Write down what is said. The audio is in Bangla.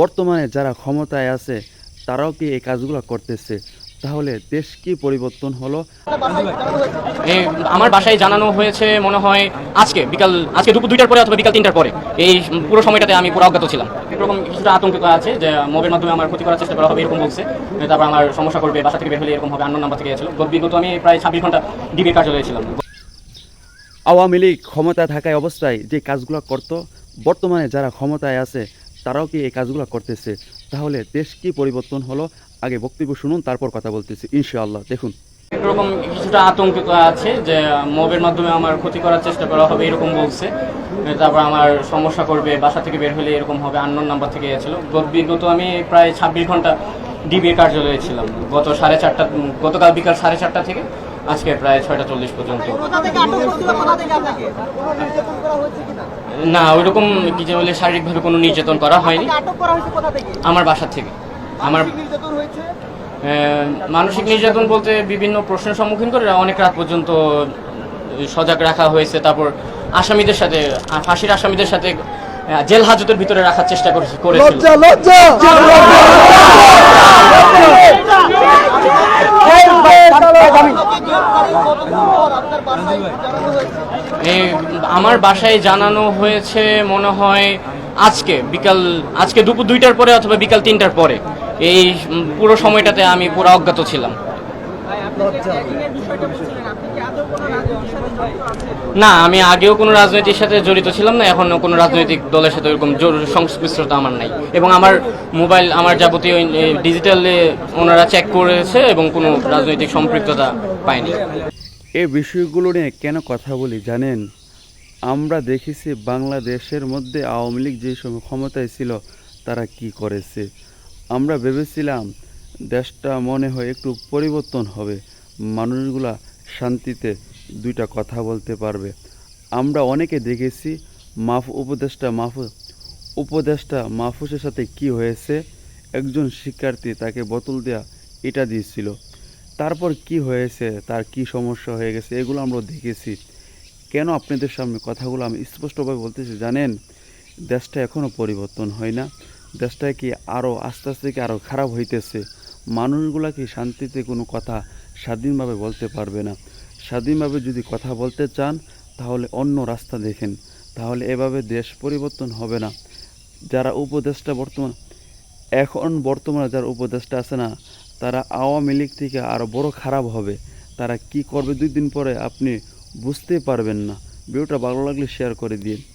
বর্তমানে যারা ক্ষমতায় আছে তারাও কি এই কাজগুলো করতেছে? তাহলে দেশ কি পরিবর্তন হলো? আমার বাসায় জানানো হয়েছে মনে হয় আজকে বিকাল আজকে দুপুর দুইটার পরে অথবা বিকাল তিনটার পরে। এই পুরো সময়টাতে আমি পুরো অজ্ঞাত ছিলাম। এরকম কিছুটা আতঙ্ক আছে যে মোবাইল মাধ্যমে আমার ক্ষতি করার চেষ্টা করা হবে এরকম বলছে। তারপর আমার সমস্যা করবে বাসা থেকে বের হলে এরকম হবে আন্ন নাম্বার থেকে গেছিল। বিগত আমি প্রায় ছাব্বিশ ঘণ্টা ডিবির কার্যালয়ে ছিলাম। আওয়ামী লীগ ক্ষমতায় থাকায় অবস্থায় যে কাজগুলো করত, বর্তমানে যারা ক্ষমতায় আছে, তারাও কি এই কাজগুলো করতেছে? তাহলে দেশ কি পরিবর্তন হলো? আগে বক্তব্য শুনুন, তারপর কথা বলতেছি, ইনশাআল্লাহ। দেখুন। এরকম কিছুটা আতঙ্কিত আছে যে মোবের মাধ্যমে আমার ক্ষতি করার চেষ্টা করা হবে, এরকম বলছে। তারপর আমার সমস্যা করবে, বাসা থেকে বের হলে এরকম হবে আননোন নাম্বার থেকে গেছিল। বিগত আমি প্রায় ছাব্বিশ ঘণ্টা ডিবি কার্যালয়ে ছিলাম। গত সাড়ে চারটা, গতকাল বিকাল সাড়ে চারটা থেকে আজকে প্রায় ছয়টা চল্লিশ পর্যন্ত। কোথা থেকে আটক করেছিল কোথা থেকে আপনাকে নির্যাতন করা হয়েছে কিনা না ওইরকম কি যে বলে শারীরিকভাবে কোনো নির্যাতন করা হয়নি। আপনাকে আটক করা হয়েছে কোথা থেকে আমার বাসার থেকে। আমার মানসিক নির্যাতন আহ, মানসিক নির্যাতন বলতে বিভিন্ন প্রশ্নের সম্মুখীন করে অনেক রাত পর্যন্ত সজাগ রাখা হয়েছে। তারপর আসামিদের সাথে ফাঁসির আসামিদের সাথে জেল হাজতের ভিতরে রাখার চেষ্টা করেছে করেছিল আপনাকে গ্রেফতারের কতক্ষণ পর আপনার বাসায় জানানো হয়েছে এই আমার বাসায় জানানো হয়েছে, মনে হয় আজকে, বিকাল, আজকে দুপুর দুইটার পরে অথবা বিকাল তিনটার পরে। এই পুরো সময়টাতে আমি পুরো অজ্ঞাত ছিলাম। না, আমি আগেও কোনো রাজনৈতিক সাথে জড়িত ছিলাম না, এখনও কোনো রাজনৈতিক দলের সাথে ওরকম সংশ্লিষ্টতা আমার নাই। এবং আমার মোবাইল, আমার যাবতীয় ডিজিটালে ওনারা চেক করেছে এবং কোনো রাজনৈতিক সম্পৃক্ততা পায়নি। এই বিষয়গুলো নিয়ে কেন কথা বলি জানেন? আমরা দেখেছি বাংলাদেশের মধ্যে আওয়ামী লীগ যে সময় ক্ষমতায় ছিল, তারা কি করেছে? আমরা ভেবেছিলাম, দেশটা মনে হয় একটু পরিবর্তন হবে। মানুষগুলা শান্তিতে দুইটা কথা বলতে পারবে। আমরা অনেকে দেখেছি, মাফ উপদেষ্টা মাহফু উপদেষ্টা মাহফুজের সাথে কি হয়েছে? একজন শিক্ষার্থী তাকে বোতল দেয়া এটা দিয়েছিল। তারপর কি হয়েছে? তার কি সমস্যা হয়ে গেছে? এগুলো আমরা দেখেছি। কেন আপনাদের সামনে কথাগুলো আমি স্পষ্টভাবে বলতেছি? জানেন, দেশটা এখনও পরিবর্তন হয় না। দেশটা কি আরও আস্তে আস্তে কি আরও খারাপ হইতেছে? মানুষগুলা কি শান্তিতে কোনো কথা স্বাধীনভাবে বলতে পারবে না। স্বাধীনভাবে যদি কথা বলতে চান, তাহলে অন্য রাস্তা দেখেন। তাহলে এভাবে দেশ পরিবর্তন হবে না। যারা উপদেষ্টা বর্তমান, এখন বর্তমানে যারা উপদেষ্টা আছে না, তারা আওয়ামী লীগ থেকে আরও বড় খারাপ হবে। তারা কি করবে? দুই দিন পরে আপনি বুঝতেই পারবেন না। ভিডিওটা ভালো লাগলে শেয়ার করে দিন।